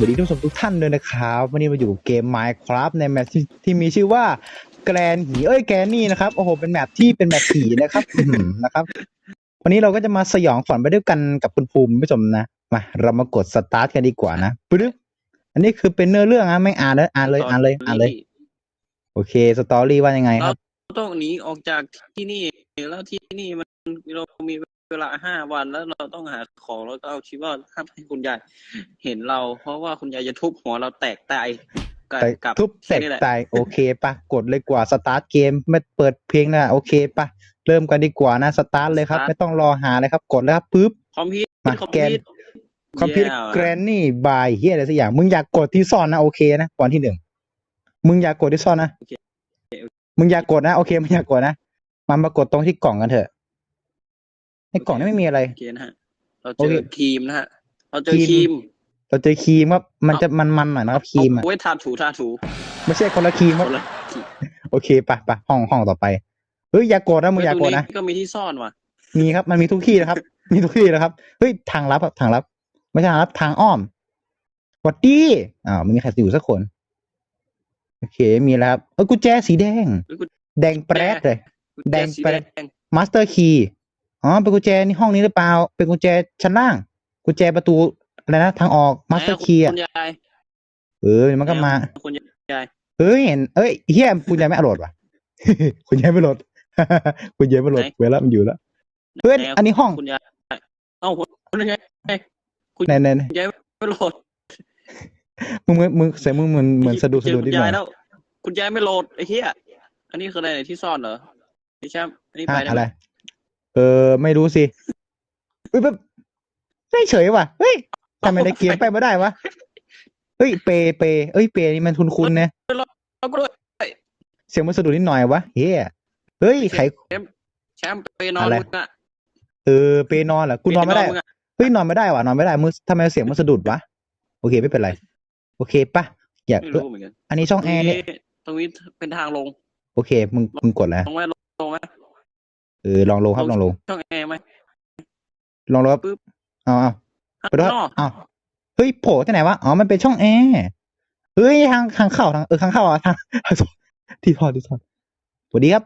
วัสดีท่านผู้ชมทุกท่านเลยนะครับ วันนี้มาอยู่กับเกม Minecraft ในแมปที่ที่มีชื่อว่าแกรนหีเอ้ยแกรนนี่นะครับโอ้โหเป็นแมปที่เป็นแมปผีนะครับอื้อหือนะครับ วันนี้เราก็จะมาสยองฝันไปด้วยกันกับคุณภูมิผู้ชมนะมาเรามากดสตาร์ทกันดีกว่านะปึ๊บอันนี้คือเป็นเนื้อเรื่องนะไม่อ่านเลยอ่านเลยอ่านเลยอ่านเลย โอเคสตอรี่ว่ายังไงครับเราต้องหนีออกจากที่นี่แล้วที่นี่มันเรามี เวลาห้าวันแล้วเราต้องหาของแล้วก็เอาชีวิตรอดห้ามให้คุณยายเห็นเรา เพราะว่าคุณยายจะทุบหัวเราแตกตายกับแต่กับทุบแตแค่กนี้แหละตายโอเคปะกดเลยกว่าสตาร์ทเกมไม่เปิดเพลงนะโอเคปะเริ่มกันดีกว่านะสตาร์ทเลยครับ ไม่ต้องรอหาเลยครับ กดแล้วครับปึ๊บคอมพิวมาคอมแกพินวคอมพิวเตอร์แกรนนี่บายเฮียอะไรสักอย่างมึงอยากกดที่ซ่อนนะโอเคนะก่อนที่หนึ่งมึงอยากกดที่ซ่อนนะมึงอยากกดนะโอเคมึงอยากกดนะมันมากดตรงที่กล่องกันเถอะ ในกล่องนี้ไม่มีอะไร โอเคนะฮะ เราโอเจเค อครีมนะฮะ เราเจอคครีรีมมเราเจอครีมครับมันจะมันๆหน่อยนะครับครีมอะ เอาไว้ทาถูทาถูไม่ใช่คนละครีมครับ คนละครีมโอเคไปไปห้องห้องต่อไป เฮ้ยอย่ากดนะมึงอย่ากดนะตรงก็มีที่ซ่อนว่ะ มีครับ มันมีทุกที่นะครับ มีทุกที่นะครับ เฮ้ย ทางลับครับทางลับ ไม่ใช่ทางลับทางอ้อมกดดีอ้าวไม่มีใครอยู่สักคน โอเค มีแล้วครับเออกุญแจสีแดงเฮ้ยกุญแดงแปรดเลย กุญแดจงสีไปแดงมาสเตอร์คีย์ อ๋อเป็นกุญแจนี่ห้องนี้หรือเปล่า เป็นกุญแจชั้นล่าง กุญแจประตูอะไรนะทางออกมาสเตอร์คีย์คุณยายเออเดี๋ยวมันก็มาคุณยายเฮ้ยเห็นเอ้ยเฮียคุณยายไม่อรรถว่ะคุณยายไม่โหลดคุณยายไม่โหลดเวลามันอยู่แล้วเฮ้ยอันนี้ห้องคุณยายเอ้าคุณยายไหนไหนไหนคุณยายไม่โหลดมึงมึงมึงเสียงมึงเหมือนเหมือนสะดุดสะดุดเจอนิดคุณหน่ยาอยยแล้วคุณยายไม่โหลดไอ้เหี้ยอันนี้คืออะไรเนี่ยที่ซ่อนเหรอพี่แชมป์อันนี้ไปอะได้อะไหไรม เออ ไม่รู้สิเฮ้ยแบบไม่เฉยว่ะเฮ้ยทำไมในเกมไปไม่ได้วะเฮ้ยเปเปเอ้ยเปนี่มันทุนคุณเนี่ยเอาก็ด้วยเสียงมันสะดุดนิดหน่อยวะเฮ้ยเฮ้ยไขแชมป์ไปนอนอะไรมึงอะเออเปนอนเหรอกูนอนไม่ได้ปงอะเฮ้ยนอนไม่ได้ว่ะนอนไม่ได้มึงทำไมเสียงมันสะดุดวะโอเคไม่เป็นไร โอเคปะอยากไม่รู้เหมือนกันอันนี้ช่องแอร์เนี่ยตรงนี้เป็นทางลง โอเค มึงมึงกดแล้วลงไหมลงไหม เออลองลงครับลองลงช่องแอร์ไหมลองลงครับปึ๊บเอาเอาไปด้วยข้างนอกเอาเฮ้ยโผล่ที่ไหนวะอ๋อมันเป็นช่องแอร์เฮ้ยทางทางเข้าทางเออทางเข้าอะทางที่ทอดที่ทอดสวัสดีครับ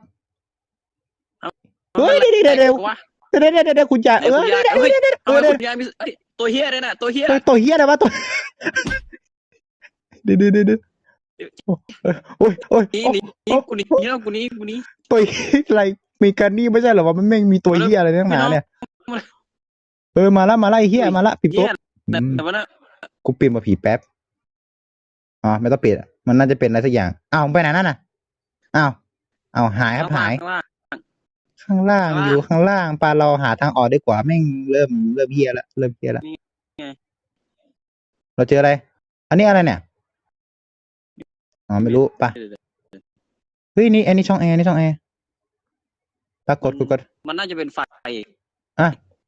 เฮ้ยเดี๋ยวเดี๋ยวเดี๋ยววะเดี๋ยวเดี๋ยวเดี๋ยวเดี๋ยวคุณยายไอ้เออคุณเดี๋ยายยวเดี๋ยวเฮ้ยเดี๋ยวทำไมเดี๋ยวคุณยายมีเอ้ยตัวเฮียเลยน่ะตัวเฮียเฮ้ยตัวเฮียอะไรวะตัวเดี๋ยวเดี๋ยวเดี๋ยวเดี๋ยวโอ้ยโอ้ยนี่โอ้ยนี่นี่กูนี่นี่กูนี่กูนี่ตัวเหี้ยอะไร มีการนี่ไม่ใช่เหรอวะมันไม่งมีตัวเฮียอะไรตั้งนานเนี่ย เออมาละมาละไอ้เฮียมาละปิดเฮีโต๊ะยแต่อืมแต่ว่าน่ะกูปิดมาผีแป๊บอ๋อไม่ต้องปิดอะมันน่าจะเป็นอะไรสักอย่างอ้าวมึงไปไหนนั่นน่ะอ้าวอ้าวหายครับหาย ข้างล่างข้างล่างข้างล่าง อยู่ข้างล่างปลาเราหาทางออกดีกว่าแม่งเริ่มเริ่มเฮียแล้วเริ่มเฮียแล้วนี่ไงเราเจออะไร อันนี้อะไรเนี่ยอ๋อไม่รู้ปะเดี๋ยวเฮ้ยนี่อันนี้ช่องแอร์นี่ช่องแอร์ ปรากฏกดกดมันน่าจะเป็นไฟ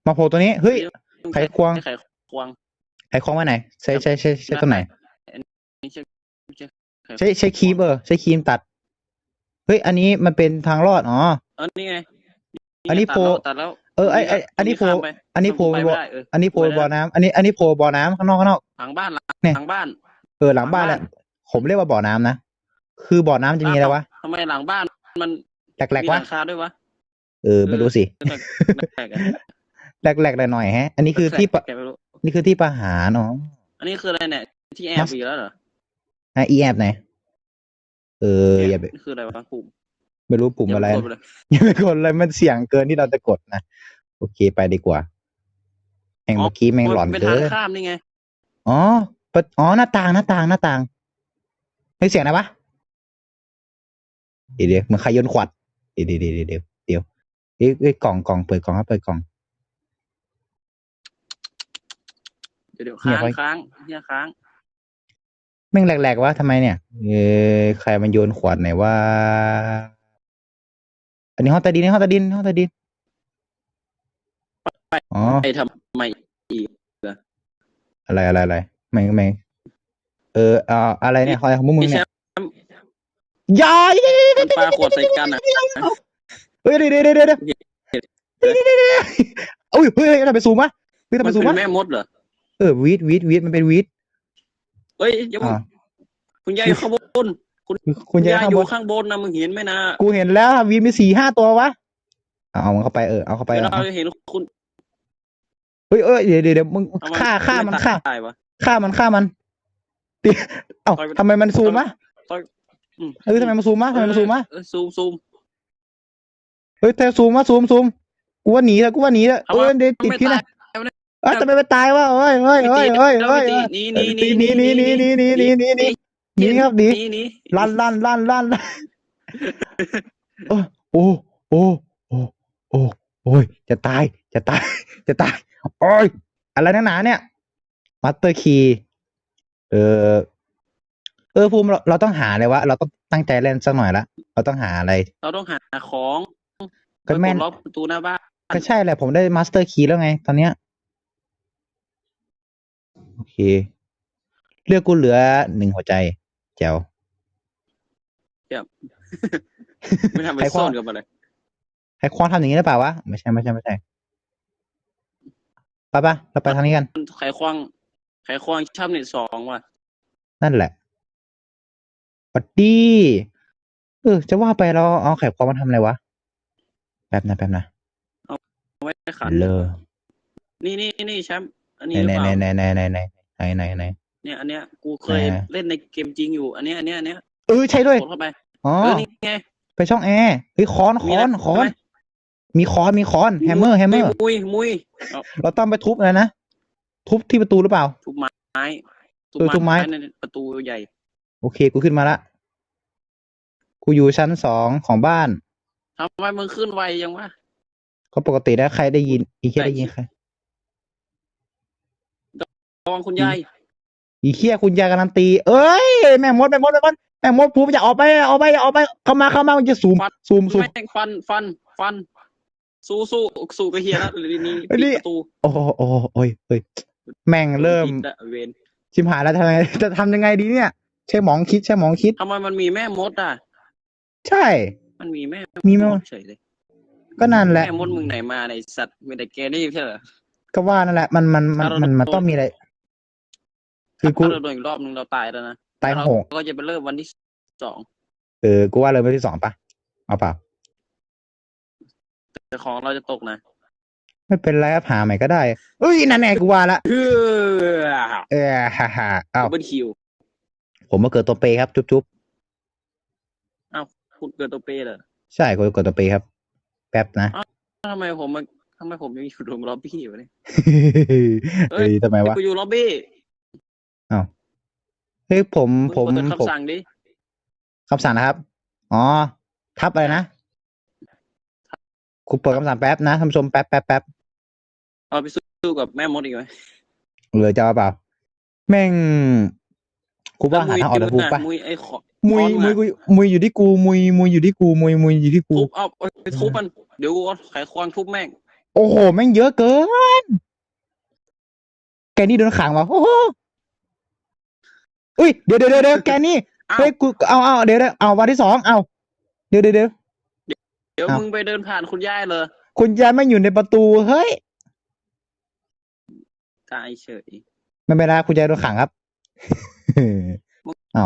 มาโผล่ตัวนี้เฮ้ยไขควงไขควงไขควงไว้ไหน ใช้ใช้ใช้ใช้ตัวไหนนี่ใช่ใช่ใช้ใช้ครีมเออใช้ครีมตัดเฮ้ยอันนี้มันเป็นทางรอดอ๋อเออนี่ไงอันนี้ตัดโพลแล้วตัดแล้วเออไอไออันนี้โผล่ข้ามไปอันนี้โผล่ไปบ่อไม่ได้เอออันนี้โผล่บ่อน้ำอันนี้ อันนี้โผล่บ่อน้ำข้างนอกข้างนอกหลังบ้านหลังเนี่ยหลังบ้านเออหลังบ้านแหละผมเรียกว่าบ่อน้ำนะคือบ่อน้ำจะมีอะไรวะทำไมหลังบ้านมันแหลกมีๆหวะลังคาด้วยวะ เออไม่รู้สิแปลกๆอะแหลกๆหน่อยๆฮะ อันนี้คือที่ปะแปลกๆไม่รู้นี่คือที่ประหารเนาะอันนี้คืออะไรเนี่ย ที่แอบอีกแล้วเหรออะอีแอบไหนเอออย่าไปนี่คืออะไรวะปุ่มไม่รู้ปุ่มอะไรย่ากดปเลยอย่าไปกดเลยมันเสี่ยงเกินที่เราจะกดนะโอเคไปดีกว่าแม่งเมื่อกี้แม่งหลอนเป็นเกิทางนข้ามนี่ไงอ๋อปะอ๋อหน้าต่างหน้าต่างหน้าต่างเฮ้ยเสียงอะไรวะเดี๋ยวเดี๋ยวเหมือนใครโยนขวดเดี๋ยวเดี๋ยวเดี๋ยว เดี๋ยวเดี๋ยวเอ้ยเอ้ยกล่องกล่องเปิดกล่องครับเปิดกล่อง เดี๋ยวเดี๋ยวเงียค้าบงไว้ ค้างเนี่ยค้างแม่งแหลกๆวะทำไมเนี่ยเออใครมันโยนขวดไหนว่าอันนี้ห้องใต้ดินห้องใต้ดินห้องใต้ดินอ๋อไอ้ทำไมอะไรอะไรอะไรไม่ไม่เออเอาอะไรเนี่ยอะไรของพวกมึงพี่แชเนี่ยมป์อยามันปลาขวดใส่กันอะ เฮ้ยเดี๋ยวเดี๋ยวเดี๋ยวเดี๋ยวอุ้ยเฮ้ยทำไมสูงวะเฮ้ยทำมัไมนสูงเป็วะนแม่มดเหรอ เออวีดวีดวีดมันเป็นวีดเอ้ยอย่าเพิ่งอ่า คุณยายอยู่ข้างบนคุณยายข้างอบยู่นข้างบนนะมึงเห็นไหมนะกูเห็นแล้ววีดมีสี่ห้าตัววะเอาเอามันเข้าไปเออเอาเข้าไปเดี๋ยวเอาเราเห็นคุณเฮ้ยเอ้ยเดี๋ยวเดี๋ยวเดี๋ยวมึงฆ่าฆ่ามันฆ่าตายวะ ฆ่ามันฆ่ามันตีเอ้าทำไมมันซูมอะต่อยอืม เออทำไมมันซูมอะทำไมมันซูมอะเออซูมซูม ฮ้ยแต่ซูมอะซูมซูมกูว่าหนีแล้วกูว่าหนีแล้วทำเอไมอเดี๋ยวติดไม่พิษตานะยไม่ได้เอ้ยทำไมไม่ตายวะเฮ้ยเฮ้ยเฮ้ยเฮ้ยเฮ้ยหนีเฮ้ยหนีหนีหนีหนีหนีหนีหนีหนีหนีหนีหนีครับหนีหนีหนีลั่นลั่นลั่นลั่นลั่นเออโอ้โอ้โอ้โอ้โอ้ยจะตายจะตายจะตายโอ้ยอะไรนักหนาเนี่ยมาสเตอร์คีเออเออภูมิเราเราต้องหาเลยวะเราต้องตั้งใจเล่นสักหน่อยละเราต้องหาอะไร เราต้องหาของ ก็แม่นไปกดล็อกประตูหน้าบ้านก็ใช่แหละผมได้มาสเตอร์คีแล้วไง ตอนเนี้ยโอเค เลือกกูเหลือหนึ่งหัวใจ แจ๋ว ไม่ทำไปใครคว้า ซ่อนกับอะไรให้ควอนทำอย่างนี้ได้เปล่าวะ ไม่ใช่ไม่ใช่ไม่ใช่ไปปะเราไปทางนี้กัน ไขควงไขควงช่ำเน็ตสองว่ะนั่นแหละปัดดี้เออจะว่าไปเราเอาไข่ควอนมาทำอะไรวะแป๊บนะแป๊บนะเอาไว้ขันเลอนี่นี่นี่แชมป์อันไหนี้หรือนเปล่าไหนไหนไหนไหนไหนไหนไหนไหน เนี่ยอันเนี้ยกูเคยไหนเล่นในเกมจริงอยู่ อันเนี้ยอันเนี้ยอันเนี้ยเออใช่ด้วยกดเข้าไปอ๋อเออนี่ไงไปช่องแอร์เฮ้ยค้อนมีค้อนนะค้อนใช่ไหมมีค้อนมีค้อนแฮมเมอร์แฮมเมอร์มุยมุยเอาเราต้องไปทุบอะไรนะทุบที่ประตูหรือเปล่า ทุบไม้เออทุบไม้ ในประตูใหญ่ โอเค กูขึ้นมาละ กูอยู่ชั้นสองของบ้าน ทำไมมึงขึ้นไวยังวะ ก็ปกติแล้วใครได้ยิน อีเคียได้ได้ยินใครระวังคุณยายอีเคียคุณยายการันตี เอ้ยแม่มดแม่มดแม่มดแม่มดภูมิอย่าออกไปอย่าออกไปอย่าออกไปเข้ามาเข้ามามันจะซูมซูมซูมไม่ฟันฟันฟัน สู้สู้สู้กับเฮียแล้วหรือนี่เฮ้ยปิดนี่ประตูโอ้โหโอ้โหโอ้ยเฮ้ยแม่งเริ่มปิดละเวนชิมหายแล้วทำไงจะทำยังไงดีเนี่ย ใช่หมองคิดใช่หมองคิด ทำไมมันมีแม่มดอะ ใช่ มันมีแม่มีแม่มดเฉยเลยก็นั่นแหละแม่มดมึงไหนมาในสัตว์มีแต่แกนี่ใช่เหรอ ก็ว่านั่นแหละมันมันมันถ้าเรามันมันโดนต้องมีอะไรคือกูถ้าเราโดนอีกรอบนึงเราตายแล้วนะตายแล้วโหงเราก็จะไปเริ่มวันที่สองเออ กูว่าเลยไปที่สองปะเอาเปล่า แต่ของเราจะตกนะไม่เป็นไรครับหาใหม่ก็ได้เอ้ยนั่นแน่กูว่าละเฮ้อเออฮ่าฮ่าเอ้าเบิลคิวผมมาเกิดตัวเปครับ จุ๊บจุ๊บ คุณเกิดตัวเปย์เหรอใช่กูเกิดตัวเปครับ แป๊บนะ ทำไมผมมันทำไมผมยังอยู่ตรงล็อบบี้อยู่เนี่ยเอ้เฮ้ยยทำไมวะกูอยู่ล็อบบี้เฮ้ยผมมึงผมเปิดผมคำสั่งดิคำสั่งนะครับ อ๋อ ทับอะไรนะกูเปิดคำสั่งแป๊บนะท่านผู้ชมแป๊บแป๊บแป๊บเอาไปสู้กับแม่มดอีกไหมเหลือจะเอาเปล่า แม่ง กูว่าหาทางออกมุจากกูยปะมุยไอ้ขอมุยค้อนมุยอะกูมุยอยู่ที่กูมุยมุยอยู่ที่กูมุยมุยอยู่ที่กูทุบเอาไปทุบมันเดี๋ยวกูเอาไขควงทุบแม่งโอ้โหแม่งเยอะเกิน แกนี่โดนขังวะโอ้โหอุ้ยเดี๋ยวเดี๋ยวเดี๋ยวเดี๋ยวแกนี่อ้าวเฮ้ยกูเอาเอาเดี๋ยวเดี๋ยวเอาวันที่สองเอาเดี๋ยวเดี๋ยวเดี๋ยวเดี๋ยวอ้าวมึงไปเดินผ่านคุณย่ายเลยคุณยายไม่อยู่ในประตูเฮ้ยตายเฉยไม่เป็นไรคุณยายโดนขังครับ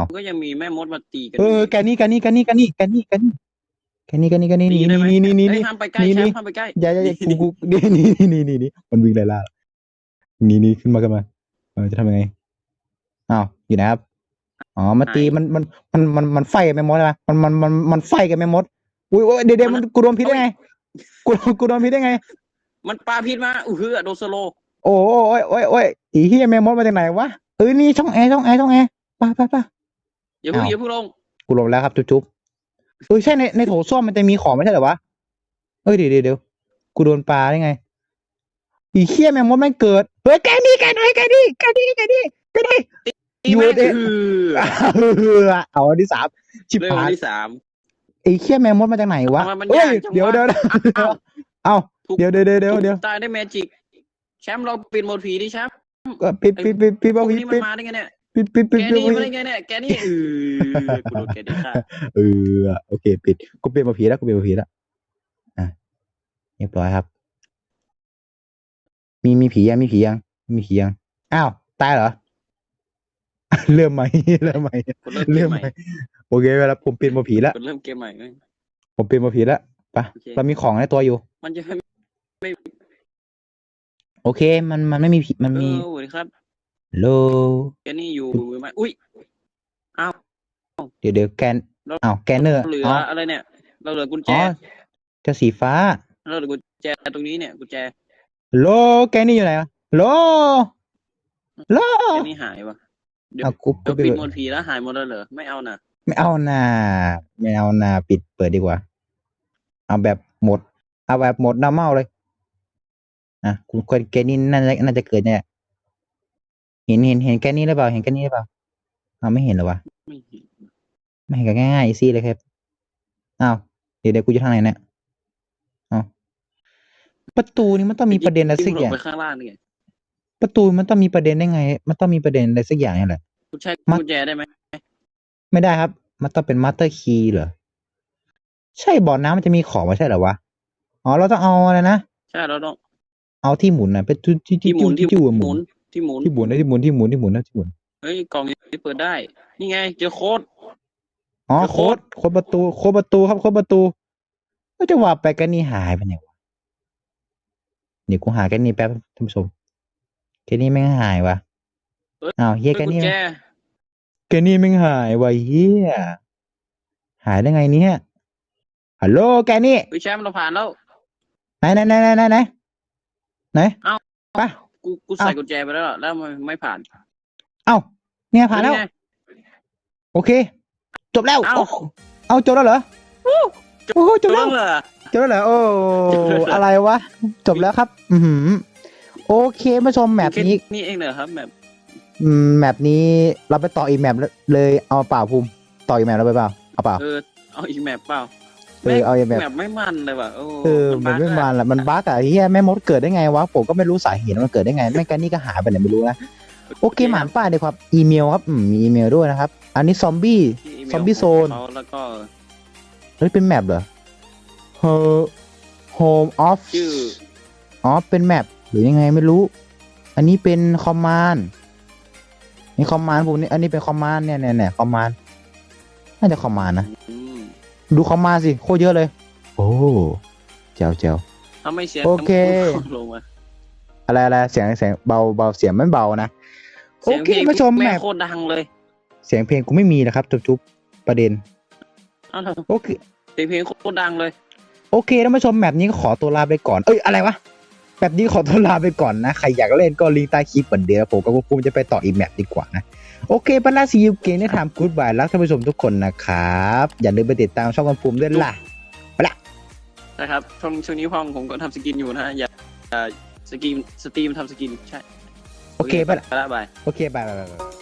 มันก็ยังมีแม่มดมาตีกันเออแกนี่แกนี่แกนี่แกนี่แกนี่แกนี่แกนี่แกนี่แกนี่ตีนี่ได้ไหมนี่นี่นี่เอ้นี่ยห้ามไปใกล้นี่แชนี่มป์ห้ามไปใกล้อย่าอย่าอย่ากูกูนี่นี่นี่นี่นี่มันวิ่งไล่ล่านี่นี่ขึ้นมาขึ้นมาเออจะทำยังไงอ้าวอยู่ไหนครับอ๋อมาตีมันมันมันมันมันไฟกับแม่มดใช่ไหมมันมันมันมันไฟกับแม่มดอุ้ยอุ้ยเดี๋ยวเดี๋ยวมันกูโดนพิษได้ไงกูกูโดนพิษได้ไง มันปาพิษมาอือฮือโดนสโลว์โอ้โอ้ยโอ้ยโอ้ยอีเฮียแม่มดมาจากไหนวะ เออนี่ช่องแอร์ช่องแอร์ช่องแอร์ไปไปไปอย่าเพิ่งอ้าว อย่าเพิ่งลงกูลงแล้วครับจุ๊บจุ๊บเออใช่ในในโถส้วมมันจะมีของไม่ใช่เหรอวะเอ้ยเดี๋ยวเดี๋ยวเดี๋ยวกูโดนปลาได้ไง อีเฮียแม่มดไม่งเกิดเฮ้ยแกนี่แกนี่แกนี่แกนี่แกนี่แกนี่ ตีอยู่แม่งเด็กอือเอาอันที่สามชิบเรื่องหายที่สาม ไอ้เคี้ยแมมมดมาจากไหนวะทำไมมันเอ้ยายกจังเดี๋ยววะเดี๋ยวเดี๋ยวอ้าวเอาถูกเดี๋ยวเดี๋ยวเดี๋ยวเดี๋ยวเดี๋ยวตายได้แมจิกแชมป์เราปิดโหมดผีดิแชมป์ ก็ปิดปิดปิดปิดพวกปิดนี้มัปินดมาได้ไงเนี่ย ปิดปิดปิดแกปิดนี่มาได้ไงเนี่ย แกนี่เออกูโดนแกนี่ฆ่าเออโอเคปิดกูเปลี่ยนมาผีแล้วกูเปลี่ยนมาผีแล้วอะเรียบร้อยครับ มีมีผียังมีผียังมีผียังอ้าวตายเหรอ เริ่มใหม่เริ่มใหม่กดเริ่มเกเริ่มมใหใหม่ม่โอเคเวลาผมเปลี่ยนมาผีแล้วกดเริ่มเกมใหม่เว้ย ผมเปลี่ยนมาผีแล้วไปะโอเค เรามีของในตัวอยู่ มันจะไม่ โอเค มันมันไม่มีผีมันเอมีอสวัสดีครับโล แกนี่อยู่ไหมอุ้ยอ้าวเดี๋ยวเดี๋ยวแกนแล้วอ้าวแกนเนอร์เหลืออ๋ออะไรเนี่ย เราเหลือกุญแจ อ๋อเจะสีฟ้า เราเหลือกุญแจตรงนี้เนี่ยกุญแจโล แกนนี่อยู่ไหนอะโล โลแกนี่หายวะเดี๋ยวเอากูเดี๋ยวไปปิดเปิดหมดผีแล้วหายหมดแล้วเหรอไม่เอาน่ะไม่เอานาไม่เอานาปิดเปิดดีกว่า เอาแบบหมด เอาแบบหมดน้ำเมาเลย อะคุณคนแกนี่น่าจะน่าจะเกิดเนี่ยเห็นเห็นเห็นแกนี่หรือเปล่า เห็นแกนี่หรือเปล่าเอาไม่เห็นเหรอวะไม่เห็นไม่เห็นกันง่ายๆอีซี่เลยครับอ้าวเดี๋ยวเดี๋ยวกูจะทางไหนเนี่ยอ้าวประตูนี่มันต้องมีประเด็นอะไรสักอย่างลงไปข้างล่างนี่ไงประตูมันต้องมีประเด็นได้ไง มันต้องมีประเด็นอะไรสักอย่างนี่แหละ คุณใช้มัด กุญแจได้ไหมไม่ได้ครับ มันต้องเป็นมาสเตอร์คีย์เหรอ ใช่บ่อน้ำมันจะมีของไม่ใช่เหรอวะ อ๋อ เราต้องเอาอะไรนะ ใช่เราต้อง เอาที่หมุนนะเป็นที่ที่ที่หมุนที่ที่หหมุมุนนที่หมุนที่หมุนนะที่หมุนที่หมุนที่หมุนนะที่หมุนเฮ้ยกล่องนี้เปิดได้ นี่ไง เจอโค้ด อ๋อเดี๋ยวโค้โค้ดดโค้ดประตูโค้ดประตูครับโค้ดประตูก็จะว่าไปกันนี่หายไปไหนวะเดี๋ยวกูหากันนี่แป๊บท่านผู้ชมกันนี่ไม่งหายวะอ้าวเฮียเฮ้ยกันกุญนี่แจกันนี่ไม่งหายวะเฮียหายได้ไงเนี่ยฮัลโหลแกนี่เฮ้ยแชมป์เราผ่านแล้ว ไหนไหนไหนไหนไหน ไหนไหนเอ้า ไป กูกูใส่กุญแจไปแล้วแล้วมันไม่ผ่านเอ้าเนี่ยผ่านแล้ว ไง โอเค จบแล้วเอ้า โอ้เอาจบแล้วเหรอโอ้โหจจบบแล้แล้ววเหรอ จบแล้วเหรอโอ้ อะไรวะ จบแล้วครับ อือหือ โอเคมาชมแมปนี้แค่นี่เองเหรอครับแบบอืมแมปนี้เราไปต่ออีกแมปเลยเอาเปล่าภูมิต่ออีกแมปเราไปเปล่าเอาเปล่า เออเอาอีกแมปเปล่า เออเอาอีกแมปแมปไม่มันเลยว่ะโอ้เออมันไม่บั๊กมาอะละมันบั๊กอะเฮียแม่มดเกิดได้ไงวะผมก็ไม่รู้สาเหตุว่ามันเกิดได้ไงแม่งกันนี่ก็หายไปไหนไม่รู้นะโอเคหมานป้ายเลยครับอีเมลครับอืมมีอีเมลด้วยนะครับ อันนี้ซอมบี้ที่อีเมลซอมบี้โซนของเขาแล้วก็เฮ้ยเป็นแมปเหรอ Her Home of ชื่ออ๋อเป็นแมปหรือยังไงไม่รู้ อันนี้เป็นคอมมานด์นี่คอมมานด์ผมนี่อันนี้เป็นคอมมานด์เนี่ยเนี่ยเนี่ยคอมมานด์น่าจะคอมมานด์นะอืม ดูคอมมานด์สิโคตรเยอะเลย โอ้เจ๋วเจ๋ว ถ้าไม่เสียงโอเคลงมาอะไรอะไรเสียงเสียงเบาเบาเสียงไม่เบานะโอสียงเคพลงมาชมแม่แมงปโคตรดังเลยเสียงเพลงกูไม่มีนะครับจุ๊บจุ๊บประเด็นเอ้าโอเค เสียงเพลงโคตรดังเลย โอเคท่านผู้ชมแมปนี้ก็ขอตัวลาไปก่อน เอ้ย อะไรวะแบบนี้ขอตัวลาไปก่อนนะ ใครอยากเล่นก็ลิงก์ใต้คลิปเหมือนเดิมผมก็คงจะไปต่ออีกแมปดีกว่านะ โอเคปันลาซียูเกนได้ทำกู๊ดบายรักท่านผู้ชมทุกคนนะครับ อย่าลืมไปติดตามช่องกันภูมิด้วยล่ะนะครับช่วงช่วงนี้พ่องผมก็ทำสกินอยู่นะฮะอย่าอย่าสกินสตรีมทำสกินใช่โอเคไปละ ไปละบาย โอเคบายบายบายบาย